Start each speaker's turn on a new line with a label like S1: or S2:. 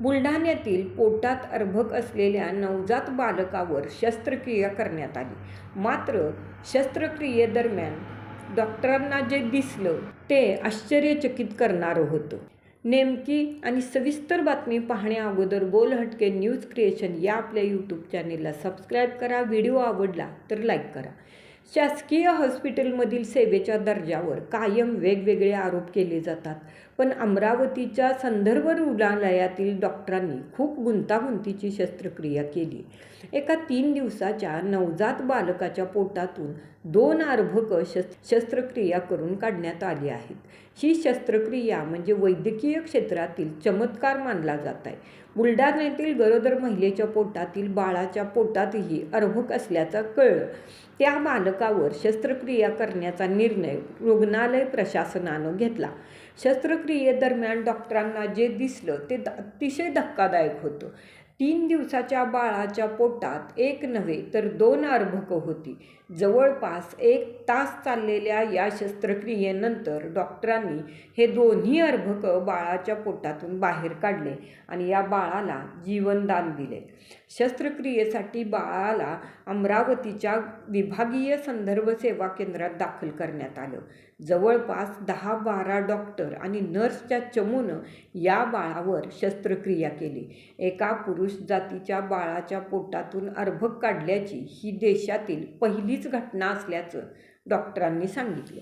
S1: बुलढाण्यातील पोटात अर्भक असलेल्या नवजात बालकावर शस्त्रक्रिया करण्यात आली. मात्र शस्त्रक्रियेदरम्यान डॉक्टरांना जे दिसलं ते आश्चर्यचकित करणारं होतं. नेमकी आणि सविस्तर बातमी पाहण्या अगोदर बोल हटके न्यूज क्रिएशन या आपल्या यूट्यूब चॅनेलला सबस्क्राईब करा व्हिडिओ आवडला तर लाईक करा. शासकीय हॉस्पिटलमधील सेवेच्या दर्जावर कायम वेगवेगळे आरोप केले जातात. पण अमरावतीच्या संदर्भ रुग्णालयातील डॉक्टरांनी खूप गुंतागुंतीची शस्त्रक्रिया केली. एका तीन दिवसाच्या नवजात बालकाच्या पोटातून दोन अर्भकं शस् शस्त्रक्रिया करून काढण्यात आली आहेत. ही शस्त्रक्रिया म्हणजे वैद्यकीय क्षेत्रातील चमत्कार मानला जात आहे. बुलढाण्यातील गरोदर महिलेच्या पोटातील बाळाच्या पोटातही अर्भक असल्याचं कळलं. त्या बालकावर शस्त्रक्रिया करण्याचा निर्णय रुग्णालय प्रशासनानं घेतला. शस्त्रक्रियेदरम्यान डॉक्टरांना जे दिसलं ते अतिशय धक्कादायक होतं. तीन दिवसाच्या बाळाच्या पोटात एक नव्हे तर दोन अर्भकं होती. जवळपास एक तास चाललेल्या या शस्त्रक्रियेनंतर डॉक्टरांनी हे दोन्ही अर्भकं बाळाच्या पोटातून बाहेर काढले आणि या बाळाला जीवनदान दिले. शस्त्रक्रियेसाठी बाळाला अमरावतीच्या विभागीय संदर्भ सेवा केंद्रात दाखल करण्यात आलं. जवळपास दहा बारा डॉक्टर आणि नर्सच्या चमूनं या बाळावर शस्त्रक्रिया केली. एका पुरुष जातीच्या बाळाच्या पोटातून अर्भक काढल्याची ही देशातील पहिलीच घटना असल्याचं डॉक्टरांनी सांगितलं.